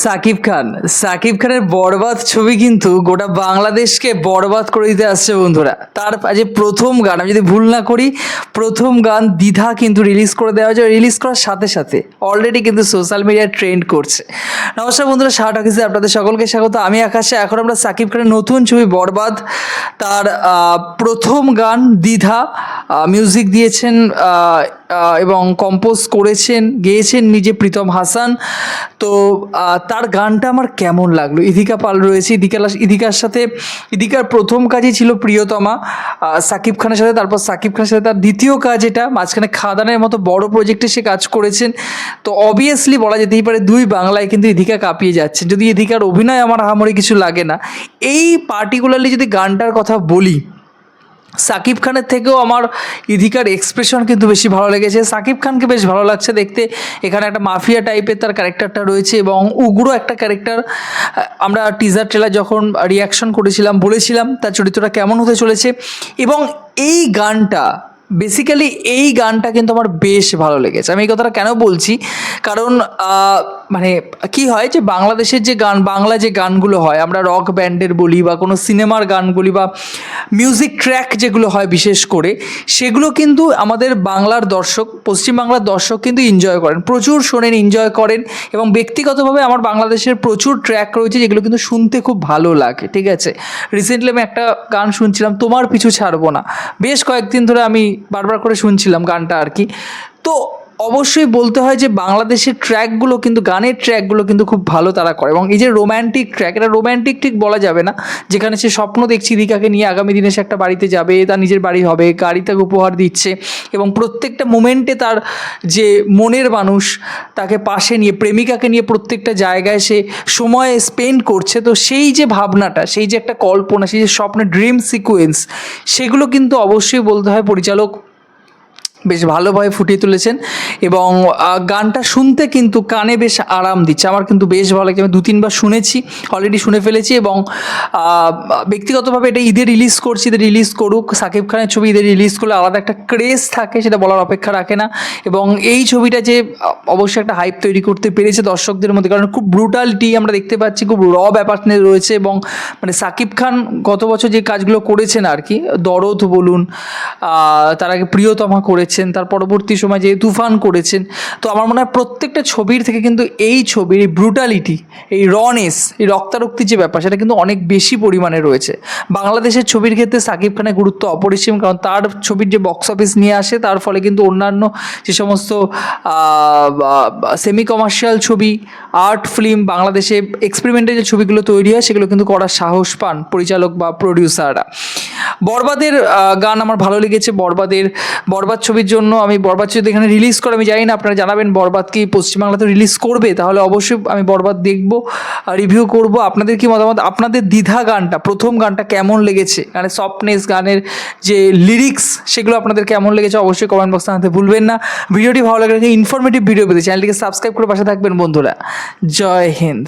সাকিব খান। সাকিব খানের বরবাদ ছবি কিন্তু গোটা বাংলাদেশকে বরবাদ করে দিতে আসছে বন্ধুরা। তার যে প্রথম গান, আমি যদি ভুল না করি, প্রথম গান দ্বিধা কিন্তু রিলিজ করে দেওয়া হয়েছে। রিলিজ করার সাথে সাথে অলরেডি কিন্তু সোশ্যাল মিডিয়ায় ট্রেন্ড করছে। নমস্কার বন্ধুরা শাহ টকিসে আপনাদের সকলকে স্বাগত। আমি আকাশে। এখন আমরা সাকিব খানের নতুন ছবি বরবাদ, তার প্রথম গান দ্বিধা মিউজিক দিয়েছেন এবং কম্পোজ করেছেন, গেয়েছেন নিজে প্রীতম হাসান। তো তার গানটা আমার কেমন লাগল? ইদিকা পাল রয়েছে ইদিকা ইদিকার সাথে ইদিকার প্রথম কাজই ছিল প্রিয়তমা সাকিব খানের সাথে, তারপর সাকিব খানের সাথে তার দ্বিতীয় কাজ এটা, মাঝখানে খাদানের মতো বড় প্রজেক্টে সে কাজ করেছেন। তো অবভিয়াসলি বলা যেতেই পারে দুই বাংলায় কিন্তু ইদিকা কাঁপিয়ে যাচ্ছে যদি ইদিকার অভিনয় আমার আহামরি কিছু লাগে না, এই পার্টিকুলারলি যদি গানটার কথা বলি সাকিব খানের থেকেও আমার ইধিকার এক্সপ্রেশন কিন্তু বেশি ভালো লেগেছে। সাকিব খানকে বেশ ভালো লাগছে দেখতে। এখানে একটা মাফিয়া টাইপের তার ক্যারেক্টারটা রয়েছে এবং উগ্র একটা ক্যারেক্টার আমরা টিজার ট্রেলার যখন রিয়াকশন করেছিলাম, বলেছিলাম তার চরিত্রটা কেমন হতে চলেছে। এবং এই গানটা বেসিক্যালি এই গানটা কিন্তু আমার বেশ ভালো লেগেছে। আমি এই কথাটা কেন বলছি? কারণ মানে কি হয় যে বাংলাদেশের যে গান, বাংলা যে গানগুলো হয়, আমরা রক ব্যান্ডের বলি বা কোনো সিনেমার গান বলি বা মিউজিক ট্র্যাক যেগুলো হয় বিশেষ করে, সেগুলো কিন্তু আমাদের বাংলার দর্শক, পশ্চিমবাংলার দর্শক কিন্তু এনজয় করেন, প্রচুর শোনেন এনজয় করেন এবং ব্যক্তিগতভাবে আমার বাংলাদেশের প্রচুর ট্র্যাক রয়েছে যেগুলো কিন্তু শুনতে খুব ভালো লাগে, ঠিক আছে? রিসেন্টলি আমি একটা গান শুনছিলাম, তোমার পিছু ছাড়বো না। বেশ কয়েকদিন ধরে আমি বারবার করে শুনছিলাম গানটা আর কি। তো অবশ্যই বলতে হয় যে বাংলাদেশের ট্র্যাকগুলো কিন্তু, গানের ট্র্যাকগুলো কিন্তু খুব ভালো তারা করে। এবং এই যে রোম্যান্টিক ট্র্যাক এটা রোম্যান্টিক ঠিক বলা যাবে না। যেখানে সে স্বপ্ন দেখছি দীকাকে নিয়ে, আগামী দিনে সে একটা বাড়িতে যাবে, তার নিজের বাড়ি হবে, গাড়ি তাকে উপহার দিচ্ছে। এবং প্রত্যেকটা মোমেন্টে তার যে মনের মানুষ, তাকে পাশে নিয়ে, প্রেমিকাকে নিয়ে প্রত্যেকটা জায়গায় সে সময় স্পেন্ড করছে। তো সেই যে ভাবনাটা, সেই যে একটা কল্পনা, সেই যে স্বপ্নের ড্রিম সিকোয়েন্স সেগুলো কিন্তু অবশ্যই বলতে হয় পরিচালক বেশ ভালোভাবে ফুটিয়ে তুলেছেন এবং গানটা শুনতে কিন্তু কানে বেশ আরাম দিচ্ছে। আমার কিন্তু বেশ ভালো লাগছে আমি দু তিনবার শুনেছি অলরেডি শুনে ফেলেছি এবং ব্যক্তিগতভাবে এটা ঈদে রিলিজ করছি, ঈদে রিলিজ করুক। সাকিব খানের ছবি ঈদে রিলিজ করলে আলাদা একটা ক্রেজ থাকে, সেটা বলার অপেক্ষা রাখে না। এবং এই ছবিটা যে, অবশ্যই একটা হাইপ তৈরি করতে পেরেছে দর্শকদের মধ্যে। কারণ খুব ব্রুটালিটি আমরা দেখতে পাচ্ছি, খুব র ব্যাপার রয়েছে এবং মানে সাকিব খান গত বছর যে কাজগুলো করেছেন আর কি, দরদ বলুন তার আগে প্রিয়তমা করেছেন, তার পরবর্তী সময় যে তুফান করেছেন, তো আমার মনে হয় প্রত্যেকটা ছবির থেকে কিন্তু এই ছবির এই ব্রুটালিটি এই রনেস এই রক্তারক্তির যে ব্যাপার, সেটা কিন্তু অনেক বেশি পরিমাণে রয়েছে। বাংলাদেশের ছবির ক্ষেত্রে সাকিব খানের গুরুত্ব অপরিসীম, কারণ তার ছবির যে বক্স অফিস নিয়ে আসে, তার ফলে কিন্তু অন্যান্য যে সমস্ত সেমি কমার্শিয়াল ছবি আর্ট ফিল্ম বাংলাদেশে এক্সপেরিমেন্টের যে ছবিগুলো তৈরি হয়, সেগুলো কিন্তু করার সাহস পান পরিচালক বা প্রডিউসাররা বরবাদের গান আমার ভালো লেগেছে, বরবাদের, বরবাদ ছবির জন্য আমি বরবাদ ছবি এখানে রিলিজ করে, আমি জানি না, আপনারা জানাবেন বরবাদ কি পশ্চিমবাংলাতে রিলিজ করবে, তাহলে অবশ্যই আমি বরবাদ দেখব রিভিউ করব। আপনাদের কি মতামত? আপনাদের দ্বিধা গানটা, প্রথম গানটা কেমন লেগেছে? মানে সফটনেস গানের যে লিরিক্স সেগুলো আপনাদের কেমন লেগেছে অবশ্যই কমেন্ট বক্সে জানাতে ভুলবেন না। ভিডিওটি ভালো লাগলে ইনফরমেটিভ ভিডিও পেতে চ্যানেলটিকে সাবস্ক্রাইব করে পাশে থাকবেন বন্ধুরা। জয় হিন্দ।